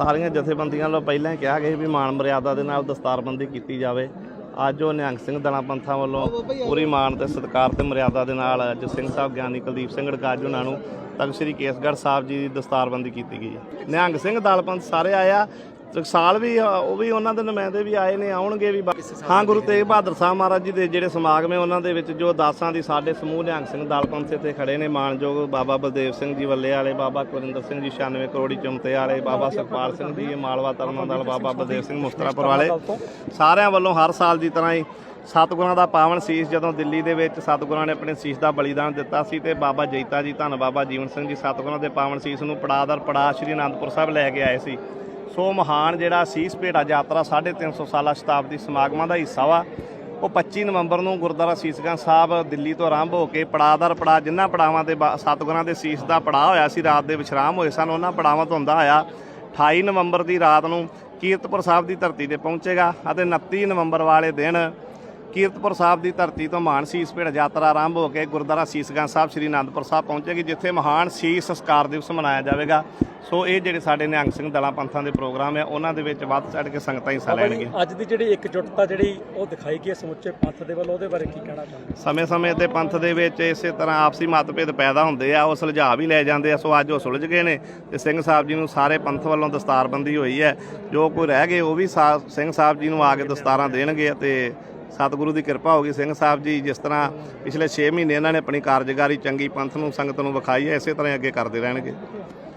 ਸਾਰੀਆਂ ਜਥੇਬੰਦੀਆਂ ਵੱਲੋਂ ਪਹਿਲਾਂ ਹੀ ਕਿਹਾ ਗਿਆ ਸੀ ਵੀ ਮਾਣ ਮਰਿਆਦਾ ਦੇ ਨਾਲ ਦਸਤਾਰਬੰਦੀ ਕੀਤੀ ਜਾਵੇ। ਅੱਜ ਉਹ ਨਿਹੰਗ ਸਿੰਘ ਦਲਾਂ ਪੰਥਾਂ ਵੱਲੋਂ ਪੂਰੀ ਮਾਣ ਤੇ ਸਤਿਕਾਰ ਤੇ ਮਰਿਆਦਾ ਦੇ ਨਾਲ ਅੱਜ ਸਿੰਘ ਸਾਹਿਬ ਗਿਆਨੀ ਕੁਲਦੀਪ ਸਿੰਘ ੜਕਾਜ ਉਹਨਾਂ ਨੂੰ ਤਖਤ ਸ੍ਰੀ ਕੇਸਗੜ੍ਹ ਸਾਹਿਬ ਜੀ ਦੀ ਦਸਤਾਰਬੰਦੀ ਕੀਤੀ ਗਈ ਹੈ। ਨਿਹੰਗ ਸਿੰਘ ਦਲ ਪੰਥ ਸਾਰੇ ਆਇਆ ਟਕਸਾਲ ਵੀ ਉਹ ਵੀ ਉਹਨਾਂ ਦੇ ਨੁਮਾਇੰਦੇ ਵੀ ਆਏ ਨੇ, ਆਉਣਗੇ ਵੀ ਬਾ- ਹਾਂ, ਗੁਰੂ ਤੇਗ ਬਹਾਦਰ ਸਾਹਿਬ ਮਹਾਰਾਜ ਜੀ ਦੇ ਜਿਹੜੇ ਸਮਾਗਮ ਹੈ, ਉਹਨਾਂ ਦੇ ਵਿੱਚ ਜੋ ਦਾਸਾਂ ਦੀ ਸਾਡੇ ਸਮੂਹ ਨਿਹੰਗ ਸਿੰਘ ਦਲ ਪੰਥ ਇੱਥੇ ਖੜੇ ਨੇ, ਮਾਨਯੋਗ ਬਾਬਾ ਬਲਦੇਵ ਸਿੰਘ ਜੀ ਵੱਲੇ ਵਾਲੇ, ਬਾਬਾ ਕੁਲਿੰਦਰ ਸਿੰਘ ਜੀ 96 ਕਰੋੜੀ ਚੁੰਮਤੇ ਵਾਲੇ, ਬਾਬਾ ਸੁਖਪਾਲ ਸਿੰਘ ਜੀ, ਮਾਲਵਾ ਤਰਨਾ ਦਲ, ਬਾਬਾ ਬਲਦੇਵ ਸਿੰਘ ਮੁਸਤਰਾਪੁਰ ਵਾਲੇ। ਸਾਰਿਆਂ ਵੱਲੋਂ ਹਰ ਸਾਲ ਦੀ ਤਰ੍ਹਾਂ ਹੀ ਸਤਿਗੁਰਾਂ ਦਾ ਪਾਵਨ ਸੀਸ ਜਦੋਂ ਦਿੱਲੀ ਦੇ ਵਿੱਚ ਸਤਿਗੁਰਾਂ ਨੇ ਆਪਣੇ ਸੀਸ ਦਾ ਬਲੀਦਾਨ ਦਿੱਤਾ ਸੀ ਤੇ ਬਾਬਾ ਜੈਤਾ ਜੀ, ਧੰਨ ਬਾਬਾ ਜੀਵਨ ਸਿੰਘ ਜੀ ਸਤਿਗੁਰਾਂ ਦੇ ਪਾਵਨ ਸੀਸ ਨੂੰ ਪੜਾਦਰ ਪੜਾ ਸ਼੍ਰੀ ਅਨੰਦਪੁਰ ਸਾਹਿਬ ਲੈ ਕੇ ਆਏ ਸੀ। ਸੋ ਮਹਾਨ ਜਿਹੜਾ ਸੀਸ ਭੇਟਾ ਯਾਤਰਾ 350 ਸਾਲਾ ਸ਼ਤਾਬਦੀ ਸਮਾਗਮਾਂ ਦਾ ਹਿੱਸਾ ਵਾ। ਉਹ 25 ਨਵੰਬਰ ਨੂੰ ਗੁਰਦੁਆਰਾ ਸੀਸਗੰਜ ਸਾਹਿਬ ਦਿੱਲੀ ਤੋਂ ਆਰੰਭ ਹੋ ਕੇ ਪੜਾਦਰ ਪੜਾ ਜਿਨ੍ਹਾਂ ਪੜਾਵਾਂ ਤੇ ਬਾ- ਸਤਿਗੁਰਾਂ ਦੇ ਸੀਸ ਦਾ ਪੜਾ ਹੋਇਆ ਸੀ, ਰਾਤ ਦੇ ਵਿਸ਼ਰਾਮ ਹੋਏ ਸਨ, ਉਹਨਾਂ ਪੜਾਵਾਂ ਤੋਂ ਹੁੰਦਾ ਆਇਆ 28 ਨਵੰਬਰ ਦੀ ਰਾਤ ਨੂੰ ਕੀਰਤਪੁਰ ਸਾਹਿਬ ਦੀ ਧਰਤੀ ਤੇ ਪਹੁੰਚੇਗਾ ਅਤੇ 29 ਨਵੰਬਰ ਵਾਲੇ ਦਿਨ ਕੀਰਤਪੁਰ ਸਾਹਿਬ ਦੀ ਧਰਤੀ ਤੋਂ ਮਹਾਨ ਸੀਸ ਭੇਟ ਯਾਤਰਾ ਆਰੰਭ ਹੋ ਕੇ ਗੁਰਦੁਆਰਾ ਸੀਸਗੰਜ ਸਾਹਿਬ ਸ੍ਰੀ ਅਨੰਦਪੁਰ ਸਾਹਿਬ ਪਹੁੰਚੇਗੀ ਜਿੱਥੇ ਮਹਾਨ ਸੀਸ ਸੰਸਕਾਰ ਦਿਵਸ ਮਨਾਇਆ ਜਾਵੇਗਾ। ਸੋ ਇਹ ਜਿਹੜੇ ਸਾਡੇ ਨਿਹੰਗ ਸਿੰਘ ਦਲਾਂ ਪੰਥਾਂ ਦੇ ਪ੍ਰੋਗਰਾਮ ਹੈ ਉਹਨਾਂ ਦੇ ਵਿੱਚ ਵੱਧ ਚੜ ਕੇ ਸੰਗਤਾਂ ਹਿੱਸਾ ਲੈਣਗੀਆਂ ਅੱਜ ਦੀ ਜਿਹੜੀ ਇਕਜੁੱਟਤਾ ਜਿਹੜੀ ਉਹ ਦਿਖਾਈ ਗਈ ਸਮੁੱਚੇ ਪੰਥ ਦੇ ਵੱਲੋਂ ਉਹਦੇ ਬਾਰੇ ਕੀ ਕਹਿਣਾ ਚਾਹੁੰਦੇ ਸਮੇਂ-ਸਮੇਂ ਤੇ ਪੰਥ ਦੇ ਵਿੱਚ ਇਸੇ ਤਰ੍ਹਾਂ ਆਪਸੀ ਮਤਭੇਦ ਪੈਦਾ ਹੁੰਦੇ ਆ ਉਹ ਸੁਲਝਾ ਵੀ ਲੈ ਜਾਂਦੇ ਆ। ਸੋ ਅੱਜ ਉਹ ਸੁਲਝ ਗਏ ਨੇ ਤੇ ਸਿੰਘ ਸਾਹਿਬ ਜੀ ਨੂੰ ਸਾਰੇ ਪੰਥ ਵੱਲੋਂ ਦਸਤਾਰਬੰਦੀ ਹੋਈ ਹੈ। ਜੋ ਕੋਈ ਰਹਿ ਗਏ ਉਹ ਵੀ ਸਿੰਘ ਸਾਹਿਬ ਜੀ ਨੂੰ ਆ ਕੇ ਦਸਤਾਰਾਂ ਦੇਣਗੇ ਤੇ ਸਤਿਗੁਰੂ ਦੀ ਕਿਰਪਾ ਹੋ ਗਈ। ਸਿੰਘ ਸਾਹਿਬ ਜੀ ਜਿਸ ਤਰ੍ਹਾਂ ਪਿਛਲੇ 6 ਮਹੀਨੇ ਇਹਨਾਂ ਨੇ ਆਪਣੀ ਕਾਰਜਕਾਰੀ ਚੰਗੀ ਪੰਥ ਨੂੰ, ਸੰਗਤ ਨੂੰ ਵਿਖਾਈ ਹੈ, ਇਸੇ ਤਰ੍ਹਾਂ ਹੀ ਅੱਗੇ ਕਰਦੇ ਰਹਿਣਗੇ।